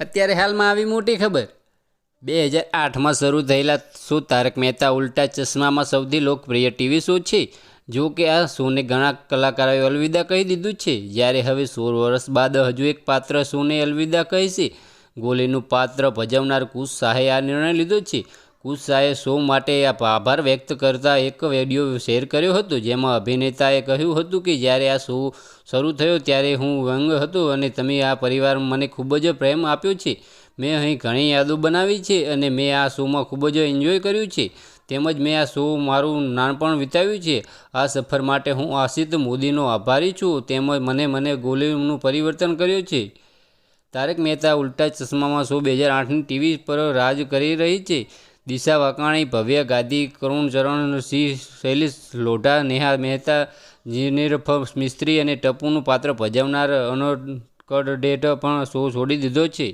અત્યારે હાલમાં આવી મોટી ખબર. બે હજાર આઠમાં શરૂ થયેલા શો તારક મહેતા ઉલ્ટા ચશ્મામાં સૌથી લોકપ્રિય ટીવી શો છે? જો કે આ શોને ઘણા કલાકારોએ અલવિદા કહી દીધું છે. જ્યારે હવે સોળ વર્ષ બાદ હજુ એક પાત્ર શોને અલવિદા કહેશે ગોલીનું પાત્ર ભજવનાર કુશ શાહે આ નિર્ણય લીધો છે. કુશ શાહે શો માટે આભાર વ્યક્ત કરતા એક વીડિયો શેર કર્યો હતો, જેમાં અભિનેતાએ કહ્યું હતું કે જ્યારે આ શો શરૂ થયો ત્યારે હું વ્યંગ હતો અને તમે આ પરિવાર મને ખૂબ જ પ્રેમ આપ્યો છે. મેં અહીં ઘણી યાદો બનાવી છે અને મેં આ શોમાં ખૂબ જ એન્જોય કર્યું છે. તેમજ મેં આ શો મારું નાનપણ વિતાવ્યું છે. આ સફર માટે હું આશિત મોદીનો આભારી છું. તેમજ મને મને ગોલીનું પરિવર્તન કર્યું છે. તારક મહેતા ઉલ્ટા ચશ્મામાં શો બે હજાર આઠની ટીવી પર રાજ કરી રહી છે. દિશા વાકાણી, ભવ્ય ગાદી, કરુણ ચરણ, સિંહ, શૈલેષ, લોઢા, નેહા મહેતા જીનેરફ મિસ્ત્રી અને ટપુનું પાત્ર ભજવનાર અનોકડ ડેટ પણ શો, છોડી દીધો છે.